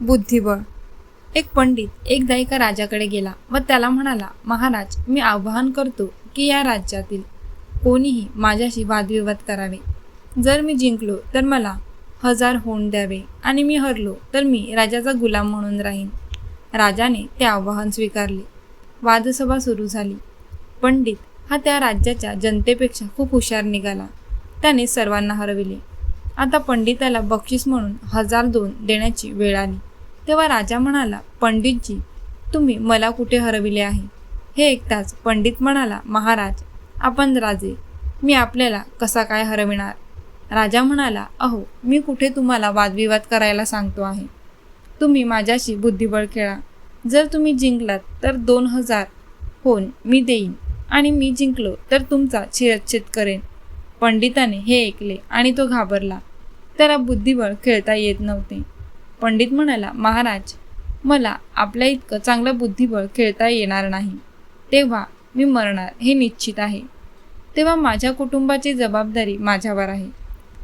बुद्धिबळ. एक पंडित एकदा एका राजाकडे गेला व त्याला म्हणाला महाराज मी आवाहन करतो की या राज्यातील कोणीही माझ्याशी वादविवाद करावे. जर मी जिंकलो तर मला हजार होऊन द्यावे आणि मी हरलो तर मी राजाचा गुलाम म्हणून राहीन. राजाने ते आवाहन स्वीकारले. वादसभा सुरू झाली. पंडित हा त्या राज्याच्या जनतेपेक्षा खूप हुशार निघाला. त्याने सर्वांना हरविले. आता पंडिताला बक्षीस म्हणून हजार दोन देण्याची वेळ आली. तेव्हा राजा म्हणाला पंडितजी तुम्ही मला कुठे हरविले आहे? हे ऐकताच पंडित म्हणाला महाराज आपण राजे मी आपल्याला कसा काय हरविणार? राजा म्हणाला अहो मी कुठे तुम्हाला वादविवाद करायला सांगतो आहे? तुम्ही माझ्याशी बुद्धिबळ खेळा. जर तुम्ही जिंकलात तर दोन हजार होऊन मी देईन आणि मी जिंकलो तर तुमचा शिरच्छेद करेन. पंडिताने हे ऐकले आणि तो घाबरला. त्याला बुद्धिबळ खेळता येत नव्हते. पंडित म्हणाला महाराज मला आपल्या इतकं चांगलं बुद्धिबळ खेळता येणार नाही. तेव्हा मी मरणार हे निश्चित आहे. तेव्हा माझ्या कुटुंबाची जबाबदारी माझ्यावर आहे.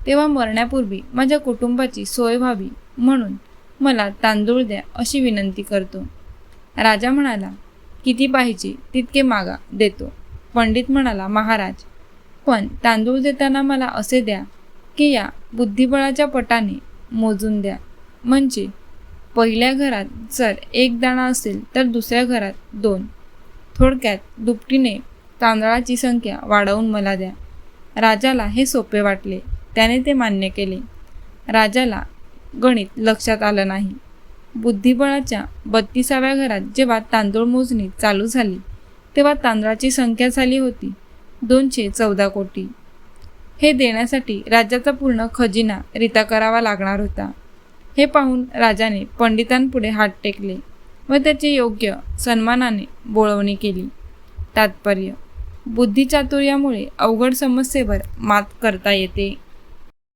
तेव्हा मरण्यापूर्वी माझ्या कुटुंबाची सोय व्हावी म्हणून मला तांदूळ द्या अशी विनंती करतो. राजा म्हणाला किती पाहिजे तितके मागा देतो. पंडित म्हणाला महाराज पण तांदूळ देताना मला असे द्या की या बुद्धिबळाच्या पटाने मोजून द्या. म्हणजे पहिल्या घरात जर एक दाणा असेल तर दुसऱ्या घरात दोन. थोडक्यात दुपटीने तांदळाची संख्या वाढवून मला द्या. राजाला हे सोपे वाटले. त्याने ते मान्य केले. राजाला गणित लक्षात आलं नाही. बुद्धिबळाच्या बत्तीसाव्या घरात जेव्हा तांदूळ मोजणी चालू झाली तेव्हा तांदळाची संख्या झाली होती दोनशे चौदा कोटी. हे देण्यासाठी राज्याचा पूर्ण खजिना रिता करावा लागणार होता. हे पाहून राजाने पंडितांपुढे हात टेकले व त्याची योग्य सन्मानाने बोळवणी केली. तात्पर्य बुद्धिचातुर्यामुळे अवघड समस्येवर मात करता येते.